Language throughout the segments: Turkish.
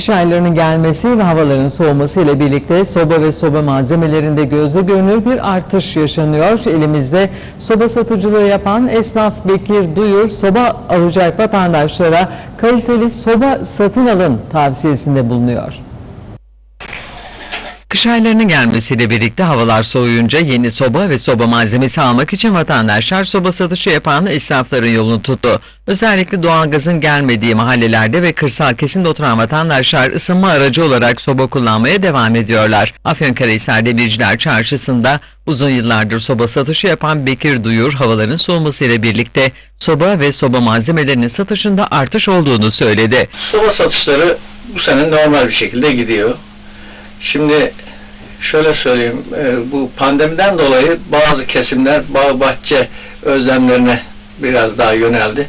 Kış aylarının gelmesi ve havaların soğuması ile birlikte soba ve soba malzemelerinde gözle görünür bir artış yaşanıyor. Elimizde soba satıcılığı yapan esnaf Bekir Duyur, soba alacak vatandaşlara kaliteli soba satın alın tavsiyesinde bulunuyor. Kış aylarının gelmesiyle birlikte havalar soğuyunca yeni soba ve soba malzemesi almak için vatandaşlar soba satışı yapan esnafların yolunu tuttu. Özellikle doğalgazın gelmediği mahallelerde ve kırsal kesimde oturan vatandaşlar ısınma aracı olarak soba kullanmaya devam ediyorlar. Afyonkarahisar Demirciler Çarşısı'nda uzun yıllardır soba satışı yapan Bekir Duyur havaların soğumasıyla birlikte soba ve soba malzemelerinin satışında artış olduğunu söyledi. Soba satışları bu sene normal bir şekilde gidiyor. Şimdi şöyle söyleyeyim, e, bu pandemiden dolayı bazı kesimler bağ bahçe özlemlerine biraz daha yöneldi.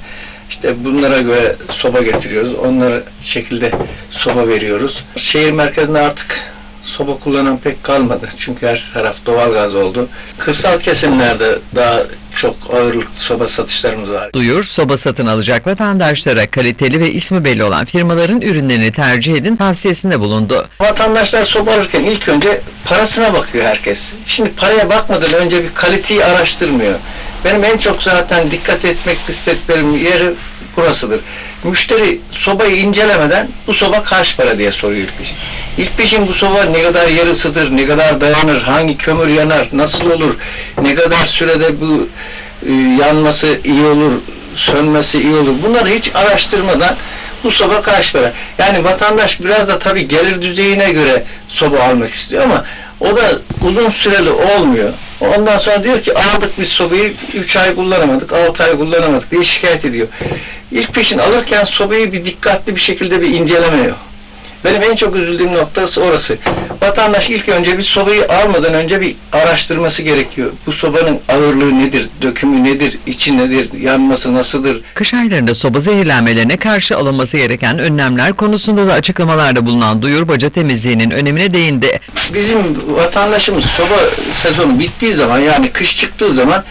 İşte bunlara göre soba getiriyoruz, onlara şekilde soba veriyoruz. Şehir merkezinde artık soba kullanan pek kalmadı. Çünkü her taraf doğalgaz oldu. Kırsal kesimlerde daha çok ağırlıklı soba satışlarımız var. Duyur, soba satın alacak vatandaşlara kaliteli ve ismi belli olan firmaların ürünlerini tercih edin tavsiyesinde bulundu. Vatandaşlar soba alırken ilk önce parasına bakıyor herkes. Şimdi paraya bakmadan önce bir kaliteyi araştırmıyor. Benim en çok zaten dikkat etmek istediklerim yeri burasıdır. Müşteri sobayı incelemeden bu soba kaç para diye soruyor ilk peşin. İlk peşin bu soba ne kadar yarısıdır, ne kadar dayanır, hangi kömür yanar, nasıl olur, ne kadar sürede bu e, yanması iyi olur, sönmesi iyi olur. Bunları hiç araştırmadan bu soba kaç para? Yani vatandaş biraz da tabii gelir düzeyine göre soba almak istiyor ama o da uzun süreli olmuyor. Ondan sonra diyor ki aldık biz sobayı 3 ay kullanamadık, 6 ay kullanamadık diye şikayet ediyor. İlk peşin alırken sobayı bir dikkatli bir şekilde bir incelemiyor. Benim en çok üzüldüğüm noktası orası. Vatandaş ilk önce bir sobayı almadan önce bir araştırması gerekiyor. Bu sobanın ağırlığı nedir, dökümü nedir, içi nedir, yanması nasıldır, Kış aylarında soba zehirlenmelerine karşı alınması gereken önlemler konusunda da açıklamalarda bulunan Duyur baca temizliğinin önemine değindi. bizim vatandaşımız soba sezonu bittiği zaman yani kış çıktığı zaman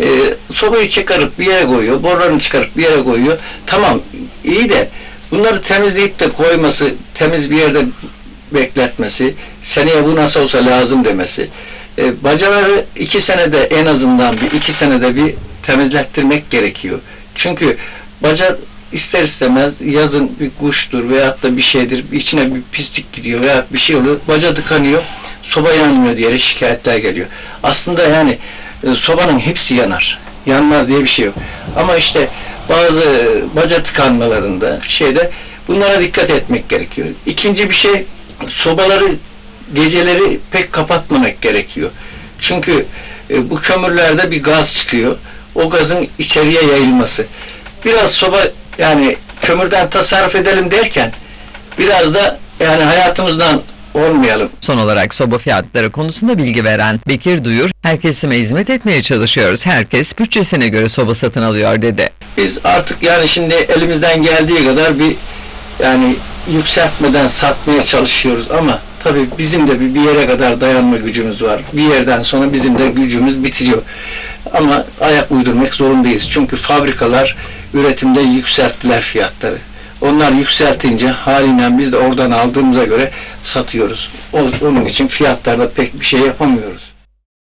e, sobayı çıkarıp bir yere koyuyor, borularını çıkarıp bir yere koyuyor. Tamam iyi de bunları temizleyip de koyması, temiz bir yerde bekletmesi, seneye bu nasıl olsa lazım demesi. E, bacaları iki senede en azından bir iki senede bir temizlettirmek gerekiyor. Çünkü baca ister istemez yazın bir kuştur veyahut da bir şeydir içine bir pislik gidiyor veya bir şey oluyor baca tıkanıyor soba yanmıyor diye şikayetler geliyor. Aslında yani e, sobanın hepsi yanar. Yanmaz diye bir şey yok. Ama işte bazı baca tıkanmalarında şeyde bunlara dikkat etmek gerekiyor. İkinci bir şey sobaları geceleri pek kapatmamak gerekiyor. Çünkü e, bu kömürlerde bir gaz çıkıyor. O gazın içeriye yayılması. Biraz soba yani kömürden tasarruf edelim derken biraz da yani hayatımızdan olmayalım. Son olarak soba fiyatları konusunda bilgi veren Bekir Duyur, herkesime hizmet etmeye çalışıyoruz. Herkes bütçesine göre soba satın alıyor dedi. Biz artık yani şimdi elimizden geldiği kadar bir yani yükseltmeden satmaya çalışıyoruz ama tabii bizim de bir, yere kadar dayanma gücümüz var. Bir yerden sonra bizim de gücümüz bitiriyor. Ama ayak uydurmak zorundayız. Çünkü fabrikalar üretimde yükselttiler fiyatları. Onlar yükseltince haliyle biz de oradan aldığımıza göre satıyoruz. Onun için fiyatlarda pek bir şey yapamıyoruz.